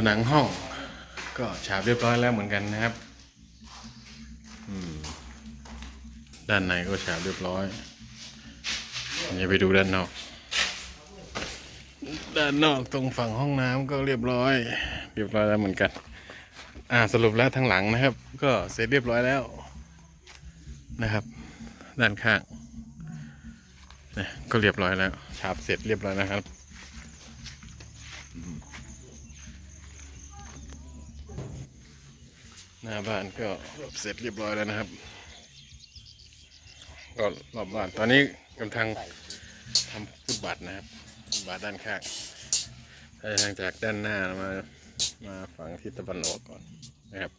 ผนังห้องก็ฉาบเรียบร้อยแล้วเหมือนกันนะครับด้านในก็ฉาบเรียบร้อยอย่าไปดูด้านนอก ด้านนอกตรงฝั่งห้องน้ำก็เรียบร้อย เรียบร้อยแล้วเหมือนกัน อ่าสรุปแล้วทั้งหลังนะครับ ก็เสร็จเรียบร้อยแล้วนะครับ ด้านข้างนะก็เรียบร้อยแล้วฉาบเสร็จเรียบร้อยนะครับ หน้าบ้านก็เสร็จเรียบร้อยแล้วนะครับ ก็รอบบ้านตอนนี้กำลังทำฟุตบาทนะครับฟุตบาทด้านข้างถ้ทางจากด้านหน้ามามาฝั่งทิศตะวันออกก่อนนะครับ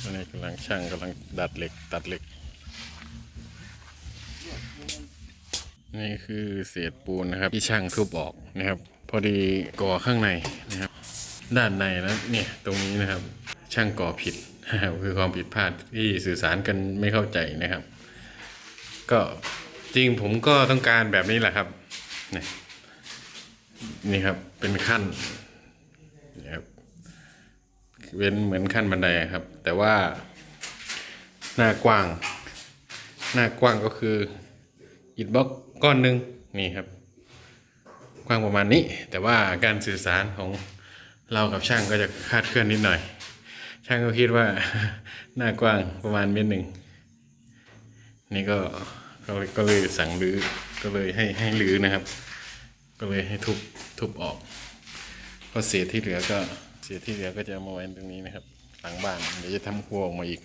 ตอนนี้กำลังช่างกำลังดัดเหล็กตัดเหล็ก นี่คือเศษปูนนะครับที่ช่างทุบออกนะครับ พอดีก่อข้างในนะครับ ด้านในแล้วเนี่ยตรงนี้นะครับ ช่างก่อผิดคือความผิดพลาดที่สื่อสารกันไม่เข้าใจนะครับ ก็จริงผมก็ต้องการแบบนี้แหละครับนี่นี่ครับเป็นขั้นนี่ครับเป็นเหมือนขั้นบันไดครับ แต่ว่าหน้ากว้าง หน้ากว้างก็คืออิฐบล็อกก้อนหนึ่งนี่ครับ กว้างประมาณนี้ แต่ว่าการสื่อสารของ เรากับช่างก็จะคาดเคลื่อนนิดหน่อย ช่างก็คิดว่าหน้ากว้างประมาณเมตรหนึ่งนี่ก็ก็เลยก็เลยสั่งรื้อก็เลยให้ให้รื้อนะครับ ก็เลยให้ทุบทุบออก ก็เศษที่เหลือก็เศษที่เหลือก็จะมาไว้ตรงนี้นะครับ หลังบ้านเดี๋ยวจะทำครัวออกมาอีก